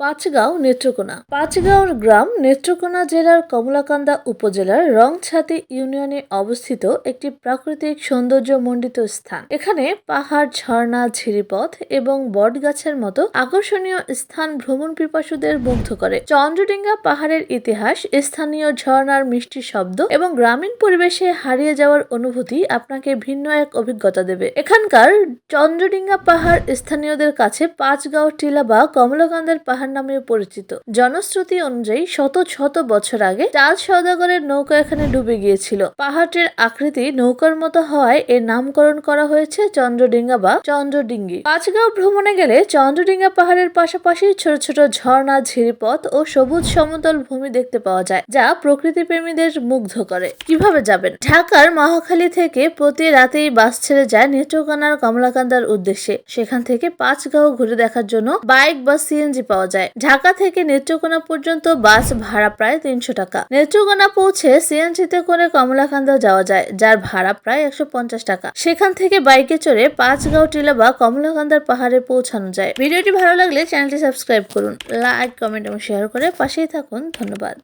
পাঁচগাঁও নেত্রকোনা। পাঁচগাঁওর গ্রাম নেত্রকোনা জেলার কমলাকান্দা উপজেলার রংছাতি ইউনিয়নে অবস্থিত একটি প্রাকৃতিক সৌন্দর্যমণ্ডিত স্থান। এখানে পাহাড়, ঝর্ণা, ঝিরিপথ এবং বটগাছের মতো আকর্ষণীয় স্থান ভ্রমণ পিপাসুদের মুগ্ধ করে। চন্দ্রডিঙ্গা পাহাড়ের ইতিহাস, স্থানীয় ঝর্ণার মিষ্টি শব্দ এবং গ্রামীণ পরিবেশে হারিয়ে যাওয়ার অনুভূতি আপনাকে ভিন্ন এক অভিজ্ঞতা দেবে। এখানকার চন্দ্রডিঙ্গা পাহাড় স্থানীয়দের কাছে পাঁচগাঁও, টিলা বা কমলাকান্দার পাহাড় নামেও পরিচিত। জনশ্রুতি অনুযায়ী শত শত বছর আগে চাল সৌদাগরের নৌকা এখানে ডুবে গিয়েছিল। পাহাড়টির আকৃতি নৌকার মতো হওয়ায় এর নামকরণ করা হয়েছে চন্দ্রডিঙ্গা বা চন্দ্রডিঙ্গি। পাঁচগাঁও ভ্রমণে গেলে চন্দ্রডিঙ্গা পাহাড়ের পাশাপাশি ছোট ছোট ঝর্ণা, ঝিরিপথ ও সবুজ সমতল ভূমি দেখতে পাওয়া যায়, যা প্রকৃতি প্রেমীদের মুগ্ধ করে। কীভাবে যাবেন? ঢাকার মহাখালী থেকে প্রতি রাতেই বাস ছেড়ে যায় নেত্রকোনার কমলাকান্দার উদ্দেশ্যে। সেখান থেকে পাঁচগাঁও ঘুরে দেখার জন্য বাইক বা সিএনজি পাওয়া যায়। ঢাকা থেকে নেত্রকোনা পর্যন্ত বাস ভাড়া প্রায় তিনশো টাকা। নেত্রকোনা পৌঁছে সিএনজিতে করে কমলাকান্দা যাওয়া যায়, যার ভাড়া প্রায় একশো পঞ্চাশ টাকা। সেখান থেকে বাইকে চড়ে পাঁচগাঁও, টিলা বা কমলাকান্দার পাহাড়ে পৌঁছানো যায়। ভিডিওটি ভালো লাগলে চ্যানেলটি সাবস্ক্রাইব করুন, লাইক, কমেন্ট এবং শেয়ার করে পাশেই থাকুন। ধন্যবাদ।